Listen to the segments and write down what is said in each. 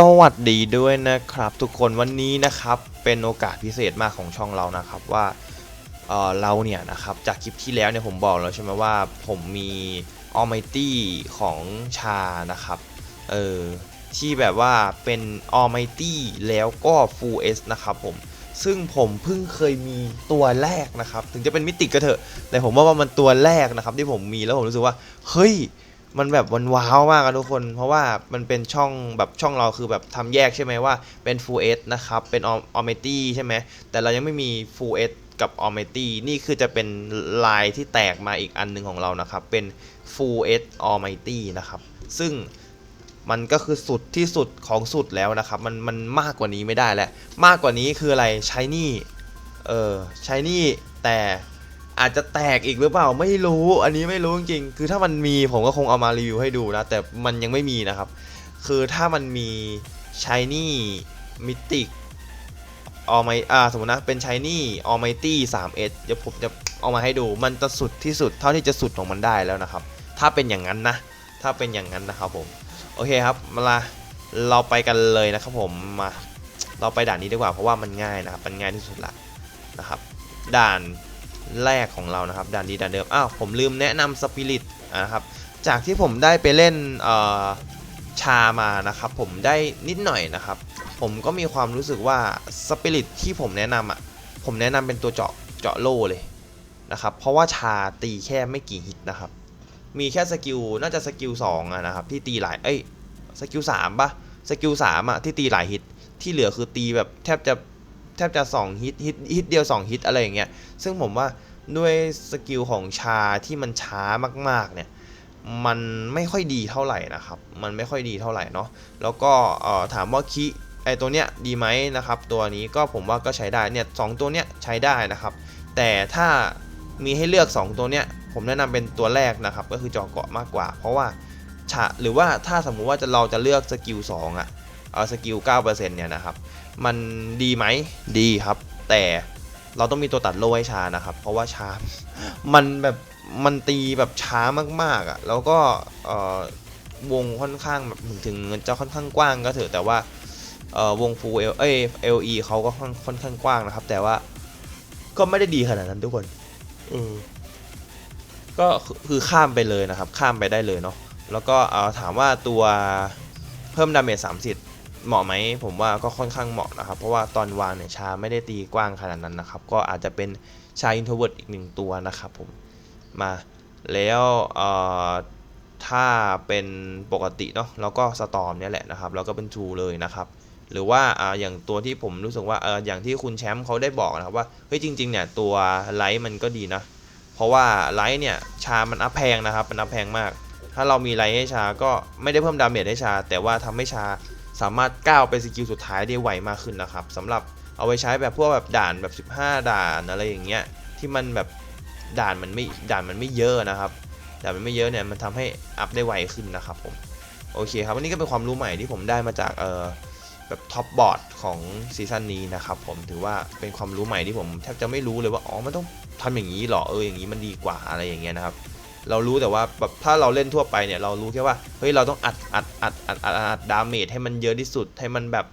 สวัสดีด้วยนะครับ ทุกคนวันนี้นะครับเป็นโอกาสพิเศษมากของช่องเรานะครับว่าเออเราเนี่ยนะครับจากคลิปที่แล้วเนี่ยผมบอกแล้วใช่ไหมว่าผมมี Almighty ของชานะครับเออที่แบบว่าเป็น Almighty แล้วก็ Full S นะครับผมซึ่งผมเพิ่งเคยมีตัวแรกนะครับ ถึงจะเป็นมิติก็เถอะแต่ผมว่ามันตัวแรกนะครับที่ผมมีแล้วผมรู้สึกว่าเฮ้ย มันแบบวันว้าวมากอะทุกคน เพราะว่ามันเป็นช่องแบบช่องเราคือแบบทำแยกใช่ไหมว่าเป็น Full S นะครับ เป็น Almighty ใช่ไหม แต่เรายังไม่มี Full S กับ Almighty นี่คือจะเป็นลายที่แตกมาอีกอันหนึ่งของเรานะครับ เป็น Full S Almighty นะครับ ซึ่งมันก็คือสุดที่สุดของสุดแล้วนะครับ มันมันมากกว่านี้ไม่ได้แล้ว มากกว่านี้คืออะไรใช้นี่เออใช้นี่แต่ อาจจะแตกอีกหรือเปล่าไม่รู้ อันนี้ไม่รู้จริงๆคือถ้ามันมีผมก็คงเอามารีวิวให้ดูนะ แต่มันยังไม่มีนะครับ คือถ้ามันมีชายนี่มิติกออไมอ่าสมมตินะ เป็นชายนี่ออไมตี้สามเอสเดี๋ยวผมจะเอามาให้ดู มันจะสุดที่สุดเท่าที่จะสุดของมันได้แล้วนะครับ ถ้าเป็นอย่างนั้นนะ ถ้าเป็นอย่างนั้นนะครับผม โอเคครับ มาละเราไปกันเลยนะครับผม มา เราไปด่านนี้ดีกว่า เพราะว่ามันง่ายนะครับ มันง่ายที่สุดละนะครับ ด่าน แรกของเรานะครับด่านนี้ด่านเดิมอ้าวผมลืมแนะนำสปิริตนะครับจากที่ผมได้ไปเล่นชามานะครับ ผมได้นิดหน่อยนะครับ ผมก็มีความรู้สึกว่าสปิริตที่ผมแนะนำอะผมแนะนำเป็นตัวเจาะเจาะโล่เลยนะครับ เพราะว่าชาตีแค่ไม่กี่ฮิตนะครับ มีแค่สกิลน่าจะสกิลสองอะนะครับที่ตีหลายเอ้ยสกิลสามปะสกิลสามอะที่ตีหลายฮิตที่เหลือคือตีแบบแทบจะ แทบจะสองฮิตฮิตฮิตเดียวสองฮิตอะไรอย่างเงี้ยซึ่งผมว่าด้วยสกิลของชาที่มันช้ามากๆเนี่ยมันไม่ค่อยดีเท่าไหร่นะครับ มันไม่ค่อยดีเท่าไหร่เนาะแล้วก็เอ่อถามว่าคิไอตัวเนี้ยดีไหมนะครับตัวนี้ก็ผมว่าก็ใช้ได้เนี่ยสองตัวเนี้ยใช้ได้นะครับ แต่ถ้ามีให้เลือก 2 ตัวเนี้ยผมแนะนำเป็นตัวแรกนะครับก็คือจอเกาะมากกว่า เพราะว่าฉะหรือว่าถ้าสมมุติว่าจะเราจะเลือกสกิล2อะ เอาสกิล 9%เนี่ยนะครับ มันดีไหมดีครับ แต่เราต้องมีตัวตัดโล่ให้ชานะครับ เพราะว่าชา มันแบบมันตีแบบช้ามากๆอะ แล้วก็เอ่อวงค่อนข้างแบบถึงจะค่อนข้างกว้างก็เถอะแต่ว่าเอ่อวงฟูเอลเอ้ยเอลีเขาก็ค่อนค่อนข้างกว้างนะครับ แต่ว่าก็ไม่ได้ดีขนาดนั้นทุกคนเออก็คือคือข้ามไปเลยนะครับ ข้ามไปได้เลยเนาะแล้วก็เอาถามว่าตัวเพิ่มดาเมจสามสิบ เหมาะไหมผมว่าก็ค่อนข้างเหมาะนะครับ เพราะว่าตอนวางเนี่ยชาไม่ได้ตีกว้างขนาดนั้นนะครับ ก็อาจจะเป็นชาอินโทรเวิร์ดอีกหนึ่งตัวนะครับผมมาแล้วถ้าเป็นปกติเนาะแล้วก็สตอมเนี่ยแหละนะครับแล้วก็เป็นทูเลยนะครับหรือว่าออย่างตัวที่ผมรู้สึกว่าเอออย่างที่คุณแชมป์เขาได้บอกนะครับว่าเฮ้ยจริงๆเนี่ยตัวไลท์มันก็ดีนะ เพราะว่าไลท์เนี่ยชามันอัพแพงนะครับมันอัพแพงมาก ถ้าเรามีไลท์ให้ชาก็ไม่ได้เพิ่มดาเมจให้ชา แต่ว่าทำให้ชา สามารถก้าวไปสกิลสุดท้ายได้ไวมากขึ้นนะครับสำหรับเอาไว้ใช้แบบพวกแบบด่านแบบ 15 ด่านอะไรอย่างเงี้ยที่มันแบบด่านมันไม่ด่านมันไม่เยอะนะครับด่านมันไม่เยอะเนี่ยมันทำให้อัพได้ไวขึ้นนะครับผมโอเคครับวันนี้ก็เป็นความรู้ใหม่ที่ผมได้มาจากเอ่อแบบท็อปบอร์ดของซีซั่นนี้นะครับผมถือว่าเป็นความรู้ใหม่ที่ผมแทบจะไม่รู้เลยว่าอ๋อมันต้องทำอย่างนี้หรอเอออย่างนี้มันดีกว่าอะไรอย่างเงี้ยนะครับ เรารู้แต่ว่าแบบถ้าเราเล่นทั่วไปเนี่ยเรารู้แค่ว่าเฮ้ยเราต้องอัดอัดอัดอัดอัดอัดดาเมจให้มันเยอะที่สุดให้มันแบบ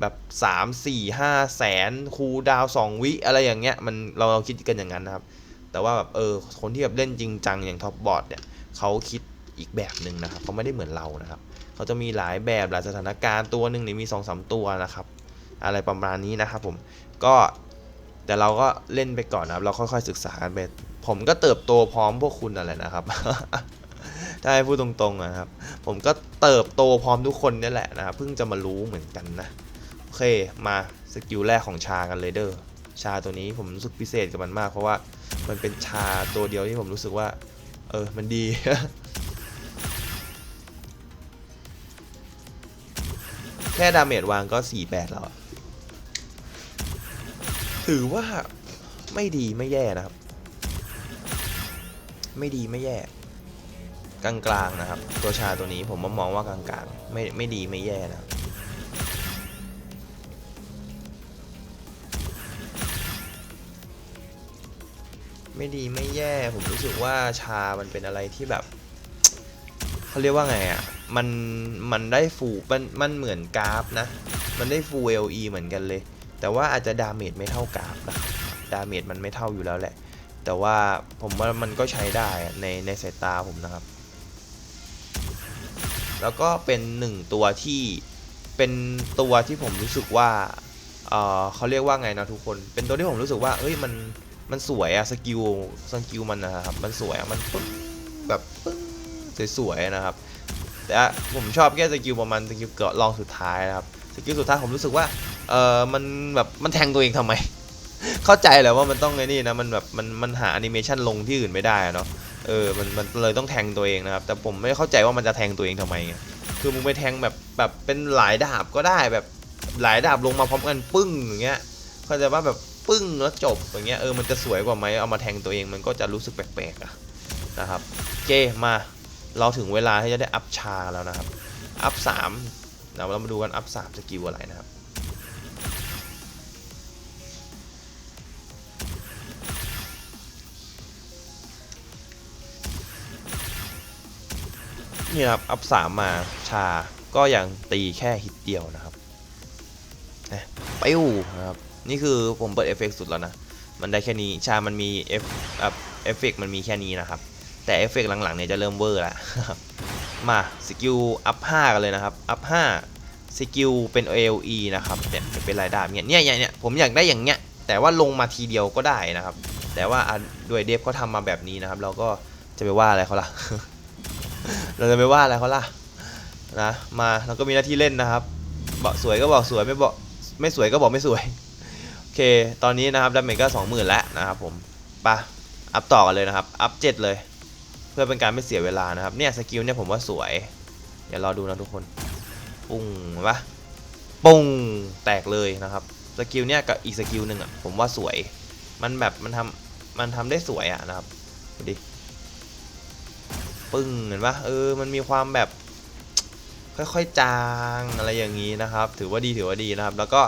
แบบ3 4 5แสนคูดาวน์2วิอะไรอย่างเงี้ยมันเราเราคิดกันอย่างนั้นนะครับ แต่ว่าแบบเออคนที่แบบเล่นจริงจังอย่างท็อปบอร์ดเนี่ยเขาคิดอีกแบบหนึ่งนะครับเขาไม่ได้เหมือนเรานะครับเขาจะมีหลายแบบหลายสถานการณ์ตัวหนึ่งนี่มี2อสตัวนะครับ อะไรประมาณนี้นะครับผมก็ แต่เราก็เล่นไปก่อนนะครับ เราค่อยๆศึกษากันไป ผมก็เติบโตพร้อมพวกคุณอะไรนะครับ ถ้าให้พูดตรงๆนะครับ ผมก็เติบโตพร้อมทุกคนนี่แหละนะครับ เพิ่งจะมารู้เหมือนกันนะ โอเค มาสกิลแรกของชากันเลยเด้อ ชาตัวนี้ผมรู้สึกพิเศษกับมันมาก เพราะว่ามันเป็นชาตัวเดียวที่ผมรู้สึกว่า เออ มันดีแค่ดาเมจวางก็ 48 แล้ว ถือว่าไม่ดีไม่แย่นะครับ ไม่ดีไม่แย่ กลางๆนะครับ ตัวชาตัวนี้ผมมองว่ากลางๆ ไม่ไม่ดีไม่แย่นะครับไม่ดีไม่แย่ผมรู้สึกว่าชา มันเป็นอะไรที่แบบเขาเรียกว่าไงอะมันมันได้ฟูมันมันเหมือนกราฟนะ มันได้ฟู LE เหมือนกันเลย แต่ว่าอาจจะดาเมจไม่เท่ากราฟนะดาเมจมันไม่เท่าอยู่แล้วแหละ แต่ว่าผมว่ามันก็ใช้ได้ในในสายตาผมนะครับ แล้วก็เป็นหนึ่งตัวที่เป็นตัวที่ผมรู้สึกว่าเออเขาเรียกว่าไงนะทุกคน เป็นตัวที่ผมรู้สึกว่าเอ้ยมันมันสวยอะสกิลสกิลมันนะครับมันสวยอะมันปึ้งแบบปึ้งสวยๆนะครับ แต่ผมชอบแค่สกิลประมาณสกิลเกาะรองสุดท้ายนะครับสกิลสุดท้ายผมรู้สึกว่า เออมันแบบมันแทงตัวเองทำไม เข้าใจแหละว่ามันต้องไงนี่นะมันแบบมันมันหาแอนิเมชันลงที่อื่นไม่ได้เนาะเออมันมันเลยต้องแทงตัวเองนะครับแต่ผมไม่เข้าใจว่ามันจะแทงตัวเองทำไมไงคือมึงไปแทงแบบแบบเป็นหลายดาบก็ได้แบบหลายดาบลงมาพร้อมกันปึ้งอย่างเงี้ยเข้าใจว่าแบบปึ้งแล้วจบอย่างเงี้ยเออมันจะสวยกว่าไหมเอามาแทงตัวเองมันก็จะรู้สึกแปลกๆอะนะครับเคมาเราถึงเวลาที่จะได้อัพชาแล้วนะครับ อัพสามเดี๋ยวเรามาดูกันอัพสามสกิลอะไรนะครับ นี่นะครับ อัพสามมาชาก็ยังตีแค่ฮิตเดียวนะครับนะปิ้วนะครับ นี่คือผมเปิดเอฟเฟกต์สุดแล้วนะ มันได้แค่นี้ ชามันมีเอฟเอฟเฟกต์มันมีแค่นี้นะครับ แต่เอฟเฟกต์หลังๆเนี่ยจะเริ่มเวอร์ล้วมาสกิลอัพ5กันเลยนะครับ อัพ5สกิลเป็น AOE นะครับเนี่ยเป็นรายได้เนี่ยเนี่ยเนี่ยผมอยากได้อย่างเงี้ย แต่ว่าลงมาทีเดียวก็ได้นะครับ แต่ว่าด้วยเดฟเขาทำมาแบบนี้นะครับ เราก็จะไปว่าอะไรเขาล่ะ เราจะไปว่าอะไรเขาล่ะนะมาเราก็มีหน้าที่เล่นนะครับบอกสวยก็บอกสวยไม่บอกไม่สวยก็บอกไม่สวยโอเค ตอนนี้นะครับดาเมจก็สองหมื่นแล้วนะครับผมปะอัพต่อกันเลยนะครับอัพเจ็ดเลย เพื่อเป็นการไม่เสียเวลานะครับเนี่ยสกิลเนี่ยผมว่าสวย เดี๋ยวรอดูนะทุกคนปุ้งเห็นปะปุ้งแตกเลยนะครับสกิลเนี่ยกับอีกสกิลหนึ่งอะผมว่าสวยมันแบบมันทำมันทำได้สวยอะนะครับดูดิ ปึ้งเห็นปะเออมันมีความแบบค่อยๆจางอะไรอย่างนี้นะครับ ถือว่าดีถือว่าดีนะครับ แล้วก็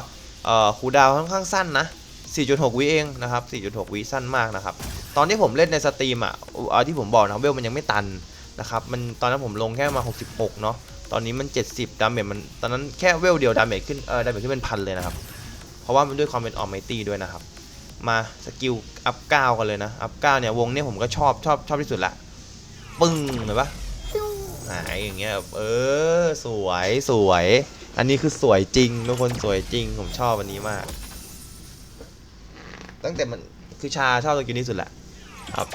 เอ่อคูดาวค่อนข้างสั้นนะ 4.6 วิเองนะครับ 4.6 วิสั้นมากนะครับ ตอนที่ผมเล่นในสตรีมอะที่ผมบอกนะเวลมันยังไม่ตันนะครับ มันตอนนั้นผมลงแค่มา 66 เนาะ ตอนนี้มัน 70 ดาเมจมัน ตอนนั้นแค่เวลเดียวดาเมจขึ้น เออดาเมจขึ้นเป็นพันเลยนะครับ เพราะว่ามันด้วยความเป็นออมไมตี้ด้วยนะครับ มาสกิลอัพ9กันเลยนะ อัพ9เนี่ย วงเนี่ยผมก็ชอบชอบชอบที่สุดละ ปึ้งเห็นปะหายอย่างเงี้ยแบบเออสวยสวย อันนี้คือสวยจริงทุกคนสวยจริงผมชอบอันนี้มาก ตั้งแต่มันคือชาชอบสกิลนี้สุดแหละครับ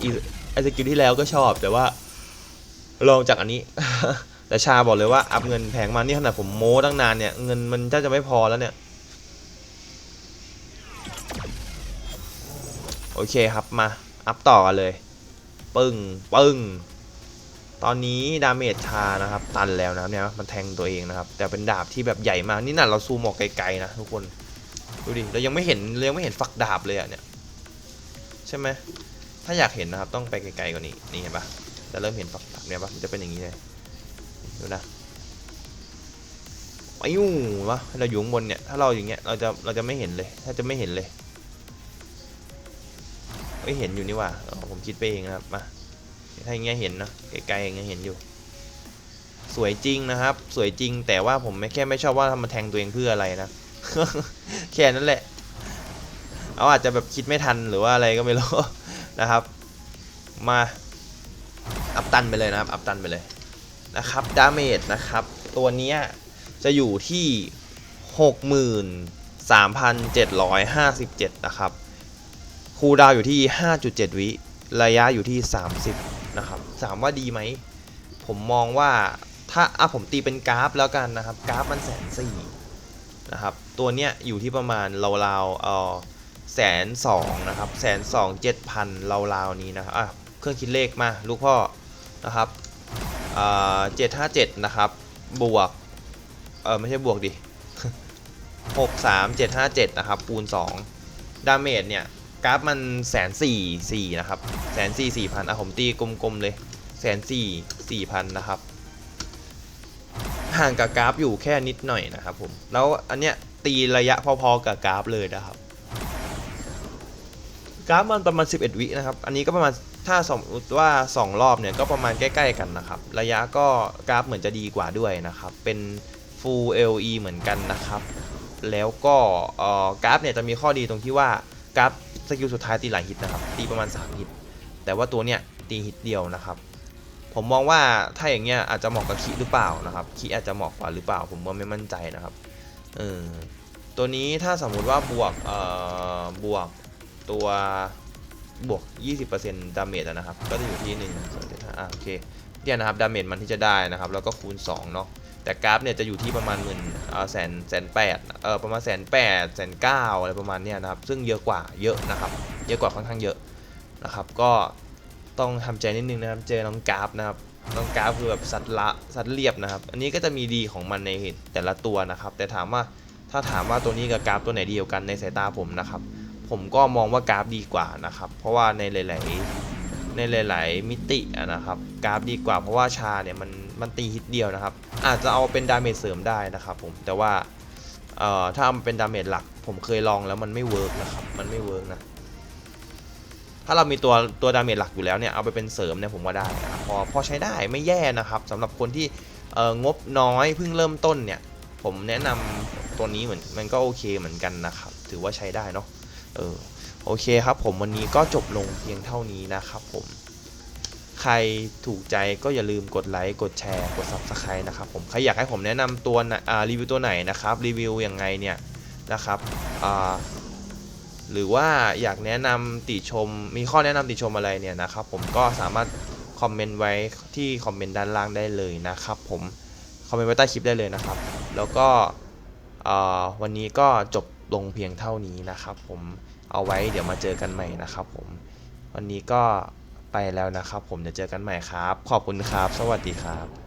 ไอสกิลที่แล้วก็ชอบแต่ว่า ลองจากอันนี้ แต่ชาบอกเลยว่าอัพเงินแพงมากนี่ขนาดผมโม้ตั้งนานเนี่ยเงินมันถ้าจะไม่พอแล้วเนี่ยโอเคครับมา อัพต่อกันเลย ปึ้ง ปึ้ง ตอนนี้ดาเมจชานะครับ ตันแล้วนะครับเนี่ยมันแทงตัวเองนะครับ แต่เป็นดาบที่แบบใหญ่มาก นี่น่ะเราซูมออกไกลๆนะทุกคน ดูดิ เรายังไม่เห็นเรายังไม่เห็นฝักดาบเลยอะเนี่ย ใช่ไหม ถ้าอยากเห็นนะครับ ต้องไปไกลๆกว่านี้ นี่เห็นปะจะเริ่มเห็นฝักดาบเนี่ยปะมันจะเป็นอย่างนี้เลย ดูนะไปยุ่งวะเราอยู่ข้างบนเนี่ย ถ้าเราอย่างเงี้ย เราจะ เราจะไม่เห็นเลย ถ้าจะไม่เห็นเลยไม่เห็นอยู่นี่ว่าผมคิดไปเองนะครับ มา ถ้าอย่างเงี้ยเห็นนะไกลๆอย่างเงี้ยเห็นอยู่ สวยจริงนะครับ สวยจริงแต่ว่าผมไม่แค่ไม่ชอบว่าทำมาแทงตัวเองเพื่ออะไรนะแค่นั้นแหละเอาอาจจะแบบคิดไม่ทันหรือว่าอะไรก็ไม่รู้นะครับ มาอัพตันไปเลยนะครับอัพตันไปเลยนะครับดาเมจนะครับ ตัวเนี้ยจะอยู่ที่ 63,757 นะครับ คูดาวอยู่ที่ 5.7 วิ ระยะอยู่ที่ 30 นะครับถามว่าดีไหม ผมมองว่าถ้าอะผมตีเป็นกราฟแล้วกันนะครับ กราฟมันแสนสี่นะครับ ตัวเนี้ยอยู่ที่ประมาณราวๆเออแสนสองนะครับแสนสองเจ็ดพันราวๆนี้นะครับอะเครื่องคิดเลขมาลูกพ่อนะครับเจ็ดห้าเจ็ดนะครับ บวก เออไม่ใช่บวกดิหกสามเจ็ดห้าเจ็ดนะครับคูณสองดาเมจเนี่ย กราฟมันแสนสี่สี่นะครับแสนสี่สี่พันอะผมตีกลมๆเลยแสนสี่สี่พันนะครับ ห่างกับกราฟอยู่แค่นิดหน่อยนะครับผมแล้วอันเนี้ยตีระยะพอๆกับกราฟเลยนะครับกราฟมันประมาณ 11 วินะครับ อันนี้ก็ประมาณถ้าสมมติว่า 2 รอบเนี่ยก็ประมาณใกล้ๆกันนะครับ ระยะก็กราฟเหมือนจะดีกว่าด้วยนะครับ เป็น Full LE เหมือนกันนะครับ แล้วก็เอ่อกราฟเนี่ยจะมีข้อดีตรงที่ว่ากราฟ สกิลสุดท้ายตีหลายฮิตนะครับ ตีประมาณ 3 ฮิต แต่ว่าตัวเนี้ยตีฮิตเดียวนะครับ ผมมองว่าถ้าอย่างเงี้ยอาจจะเหมาะกับคีหรือเปล่านะครับคีอาจจะเหมาะกว่าหรือเปล่า ผมก็ไม่มั่นใจนะครับเออตัวนี้ถ้าสมมุติว่าบวกเอ่อบวกตัวบวก 20%ดาเมจนะครับ ก็จะอยู่ที่1 2 7 5อะโอเคเนี่ยนะครับดาเมจมันที่จะได้นะครับ แล้วก็คูณ2เนาะ แต่กราฟเนี่ยจะอยู่ที่ประมาณหมื่นเออแสนแสนแปดเออประมาณแสนแปดแสนเก้าอะไรประมาณเนี้ยนะครับ ซึ่งเยอะกว่าเยอะนะครับ เยอะกว่าค่อนข้างเยอะนะครับ ก็ต้องทำใจนิดนึงนะครับ เจอน้องกราฟนะครับ น้องกราฟคือแบบสัตว์ละสัตว์เรียบนะครับ อันนี้ก็จะมีดีของมันในแต่ละตัวนะครับ แต่ถามว่าถ้าถามว่าตัวนี้กับกราฟตัวไหนดีกว่ากันในสายตาผมนะครับ ผมก็มองว่ากราฟดีกว่านะครับ เพราะว่าในหลาย ๆ ในหลาย ๆ มิตินะครับ กราฟดีกว่าเพราะว่าชาเนี่ยมัน มันตีฮิตเดียวนะครับ อาจจะเอาเป็นดาเมจเสริมได้นะครับผมแต่ว่าเอ่อถ้าเอาเป็นดาเมจหลัก ผมเคยลองแล้วมันไม่เวิร์กนะครับมันไม่เวิร์กนะถ้าเรามีตัวตัวดาเมจหลักอยู่แล้วเนี่ยเอาไปเป็นเสริมเนี่ยผมว่าได้นะครับพอพอใช้ได้ไม่แย่นะครับสำหรับคนที่เอ่องบน้อยเพิ่งเริ่มต้นเนี่ย ผมแนะนำตัวนี้เหมือนมันก็โอเคเหมือนกันนะครับ ถือว่าใช้ได้เนาะเออโอเคครับผมวันนี้ก็จบลงเพียงเท่านี้นะครับผม ใครถูกใจก็อย่าลืมกดไลค์กดแชร์กด Subscribe นะครับผมใครอยากให้ผมแนะนำตัวรีวิวตัวไหนนะครับรีวิวยังไงเนี่ยนะครับหรือว่าอยากแนะนำติชมมีข้อแนะนำติชมอะไรเนี่ยนะครับผมก็สามารถคอมเมนต์ไว้ที่คอมเมนต์ด้านล่างได้เลยนะครับผมคอมเมนต์ไว้ใต้คลิปได้เลยนะครับ แล้วก็วันนี้ก็จบลงเพียงเท่านี้นะครับ ผมเอาไว้เดี๋ยวมาเจอกันใหม่นะครับ ผมวันนี้ก็ แล้วนะครับ ผมเดี๋ยวเจอกันใหม่ครับ ขอบคุณครับ สวัสดีครับ